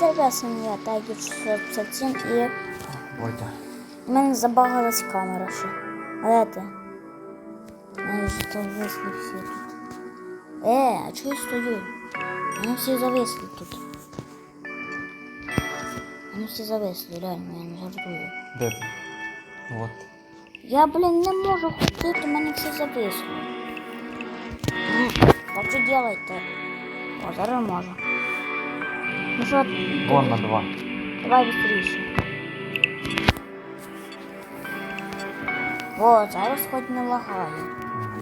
Перевесом я Tiger 657 і Водя. в мене забагалась камера ще. А де ти? Мене то висли всі тут. Е, а чого я стою? Вони всі зависли тут. Вони всі зависли, реально, я не жартую. Де ти? Вот. Я, блін, не можу ходити, у мене все зависло. М, Так що делайте? О, зараз можу. Ну що, Вон на два. давай быстріше. О, зараз хоч не лагає. Угу.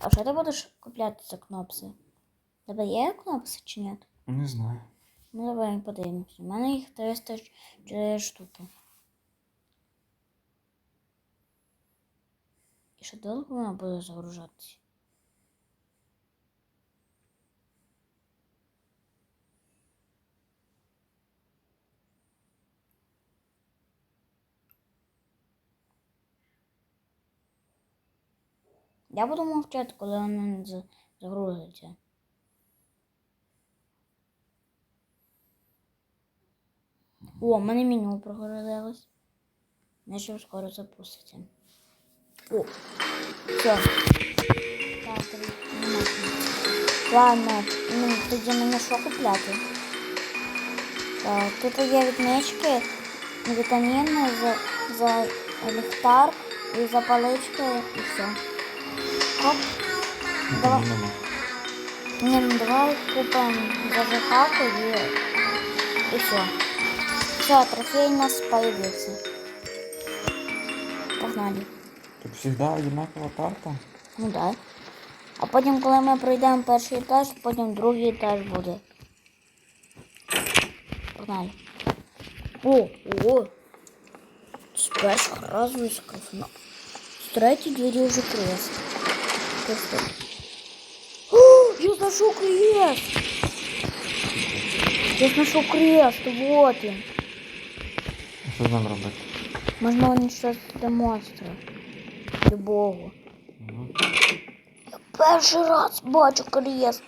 А що ти будеш купляти за кнопси? Тебе є кнопси чи ні? Не знаю. Ну давай подивимося. У мене їх 304 штуки. І ще довго вона буде загружатися? Я буду мовчати, коли вона за- загрузиться. О, в мене меню прогорілось. Наче скоро запуститься. О, все. Ладно, ну, тоді мені що купляти? Так, тут є відмічки, вітаміни за, за ліхтар і за палички і все. Оп. Давай. Ні, нема. Ні, ну давай купимо зажигалку і, і все. Все, трофей у нас появился. Погнали. Тут завжди одинакова карта. Ну да. А потім, коли ми пройдемо перший етаж, потім другий етаж буде. Погнали. О, о! З першого разу искав. Ну, з третьої двері вже крест. Просто. О, я знайшов крест! Я знайшов крест, вот він. А Що з ним робити? Можна уничтожити монстра. Любого. Угу. Перший раз бачу крест.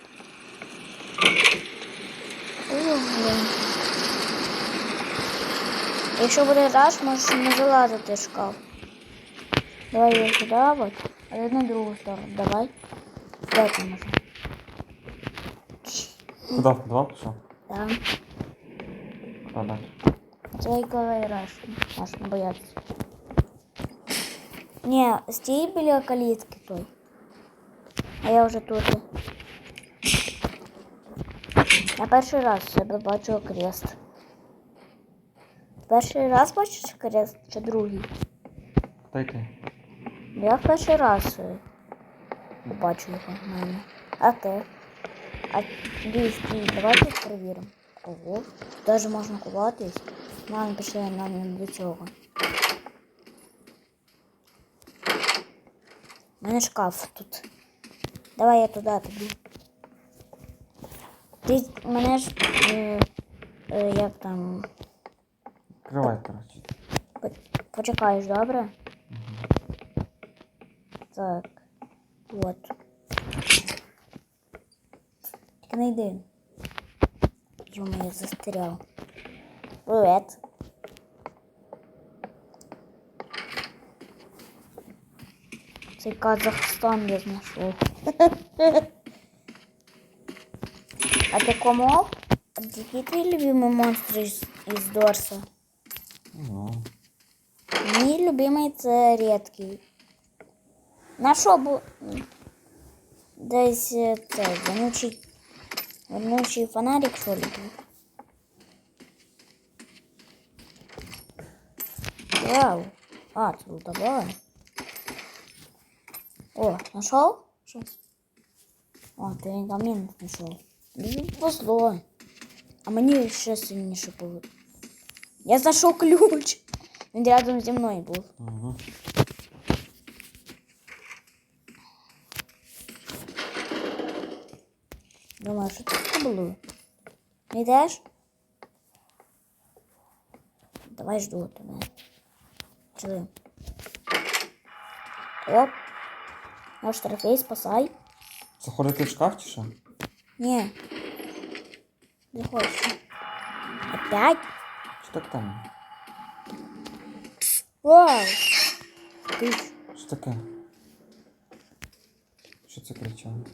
Якщо буде раш, можеш не залазити в шкаф. Давай я сюди, от, а я на другу сторону. Давай. Де ти можна? Куди? В Два пішов? Там. Куди далі? Цей коли раш. Можна боятися. Ні, стій біля калітки той. А я вже тут. Я перший раз в себе бачу крест. Перший раз бачиш крест чи другий? Куди йти? Я в перший раз е, бачу його в мене. А ти? А стій, стій, давайте перевіримо. Ого, даже можна ховатись. Нам пішли нам до цього. У мене шкаф тут. Давай я туди піду. Ти мене ж. Е, е, як там. Відкривай, коротше. по- Почекаєш, добре? Так. Вот. Тільки не йди. Йому я застрял. Привет. Цей Казахстан я знайшов. А ти кому? А які твої любимі монстри із, із Дорса? Ну. Мій любимий це рідкий. На що бу... Десь е, це вонючий, вонючий фонарик, що ли? був? Вау. А, це давай. О, нашел? Щось. О, ти камін знайшов. Мені повезло. А мені ще сильніше повезло. Я знайшов ключ. Він рядом зі мною був. Угу. Думаю, що це було? Не йдеш? Давай жду тебе. Чили. Оп. Наш трофей спасай. Заходити в шкаф чи що? Ні. Не хочу. А П'ять? Що так там? Вау! Ти. Що таке? Що це кричало?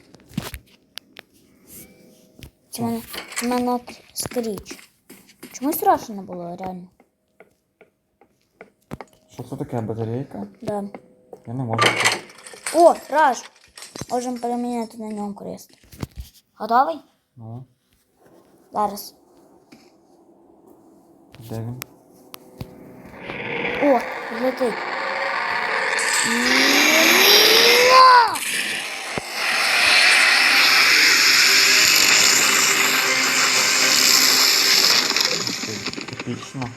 Це мене, це мене скріч. Чому страшно було, реально? Що це таке? Батарейка? Да. Я не можу. О, раш! Можемо переміняти на ньому крест. Готовий? Ну, Зараз. де він? О, летить. Епічно.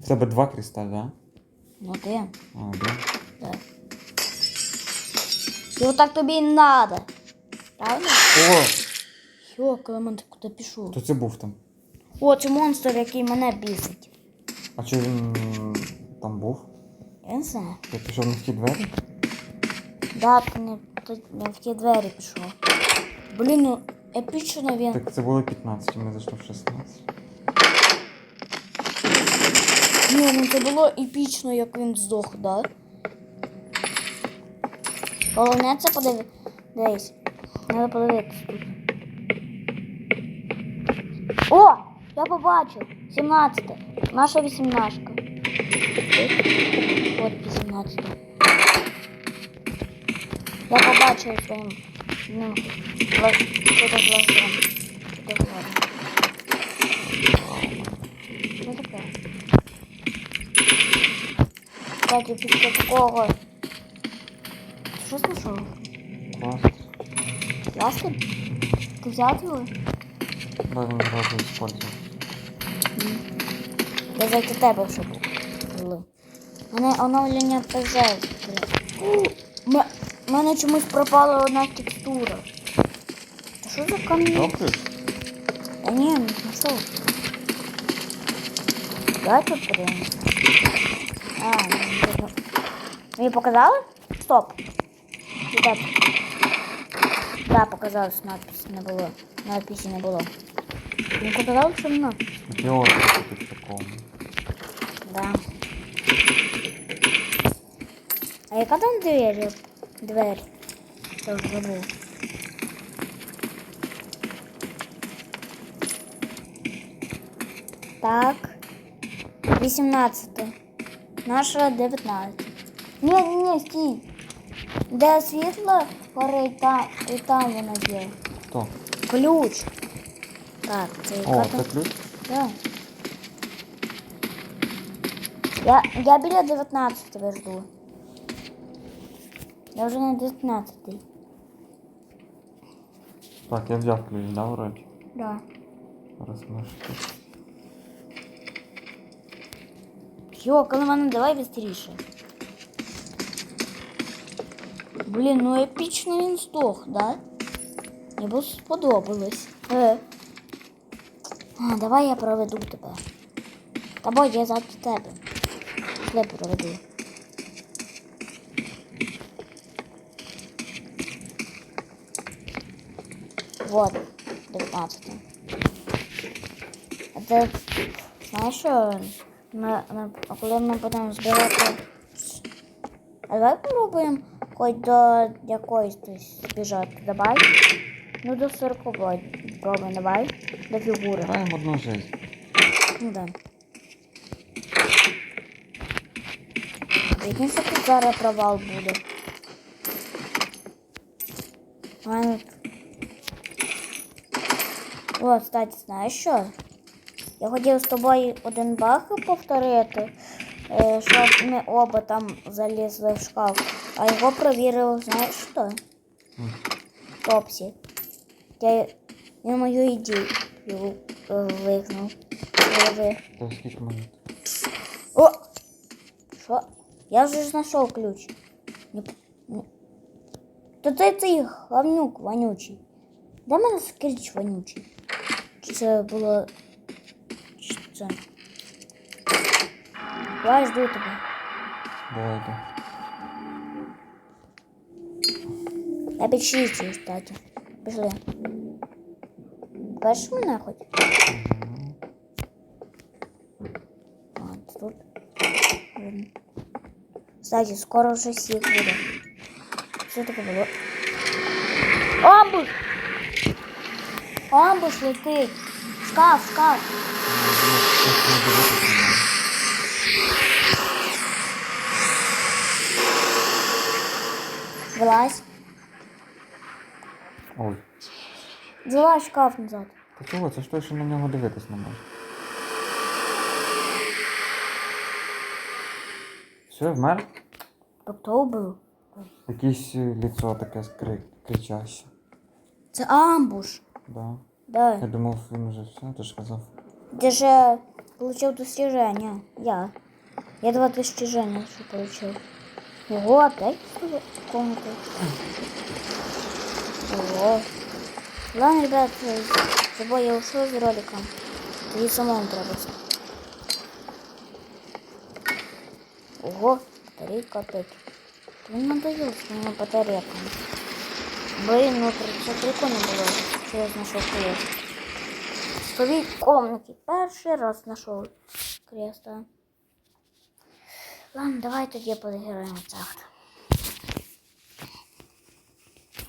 В тебе два кристаль, да? Ну ти. А, да. Да. І отак тобі і надо. Правильно? О! Йо, Клемент, ти куди пішов? Хто це був там? О, це монстр, який мене бісить. А чи він там був? Я не знаю. Я пішов не в ті двері? Да, ти не, ти не в ті двері пішов. Блін, ну епічно він. Так це було 15, ми зайшли в 16. Ні, ну це було епічно, як він здох, да? Головне це подиви... Дивись. Треба подивитися тут. О! Я побачив! 17. Наша 18. От 18. Я побачив своїм ну, фотоглазом. Фотоглазом. Що таке? Кстати, після такого. Що знайшов? Клас. Ласки? Ти взяв його? Да, він одразу использував. Я зайти тебе, щоб було. Мене оновлення ПЖ. У мене чомусь пропала одна текстура. Та що за камінь? Та ні, не знайшов. Давай тут подивимось. А, ну, ну, Мені показали? Стоп. Ребят. Да, показалось, надписи не було. Надписи не було. Не показали, що воно? Георгій тут в такому. Да. А яка там двері? Двері. Я вже забув. Так. 18. Наша 19. Ні, ні, ні, стій. Де світло горить, там, і там воно є. Хто? Ключ. Так, це яка О, там? це ключ? Да. Я, я біля 19 тебе жду. Я вже на 19. Так, я взяв ключ, да, вроді? Да. Зараз ми ж Йо, Калиман, давай быстріше. Блін, ну епічно він здох, да? Мені б сподобалось. Е. А, давай я проведу тебе. Тобой я за тебе. Я проведу. Вот, 19. А це, що, ми, ми, коли ми будемо збирати... А давай попробуємо хоч до якоїсь збіжати. Давай. Ну до 40 пробуємо, давай. До фігури. Граємо одну жизнь. Ну да. Прикинь, що тут зараз провал буде. Ладно. О, кстати, знаєш що? Я хотів з тобою один баг повторити, е, щоб ми оба там залізли в шкаф, а його провірив, знаєш що? Топсі. Я, я мою ідею е, вигнав. О! Що? Я вже ж знайшов ключ. Не, п- не. То цей гавнюк вонючий. Де мене скріч вонючий? Чи це було. Це? Я жду тебе. Давай йду. Я під кстати. Пішли. Бачиш мене хоч? Тут. Кстати, скоро вже сік буде. Що таке було? Амбуш! Амбуш летить! Шкаф, шкаф! Вилазь. Ой. Залазь шкаф назад. Та чого? Це ж той, що на нього дивитись не може. Все, вмер? Тобто убив. Якесь е, лицо таке скри... кричаще. Це амбуш. Да. Да. Я думав, він вже все, ти ж казав. Ты же получил достижение. Я. Я два достижения еще получил. Ого, опять комнату. Ого. Ладно, ребят, э, с тобой я ушел с роликом. И самому треба. Ого, батарейка опять. Ты надоел с моими батарейками. Блин, ну це прикольно було, що я знайшов крест. В своїй комнаті перший раз знайшов креста. Ладно, давай тоді подіграємо в цахт.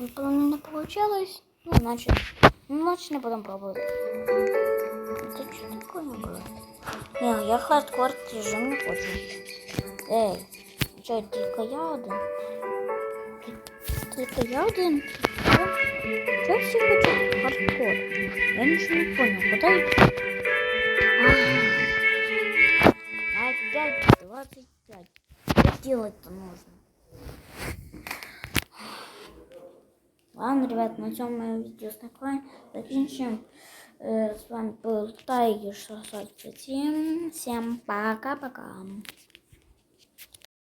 Выполнено не получилось. Ну, значит, ну, значит не будем пробовать. Это что такое было? Не, я хардкор режим не хочу. Эй, что, только я один? Только я один? Что все хотят хардкор? Я ничего не понял. Куда я... Опять 25. Что делать-то нужно? Ладно, ребят, на цьому моє відео знакомі. Закінчимо. Е, З вами был Тайгер 607. Всем пока-пока.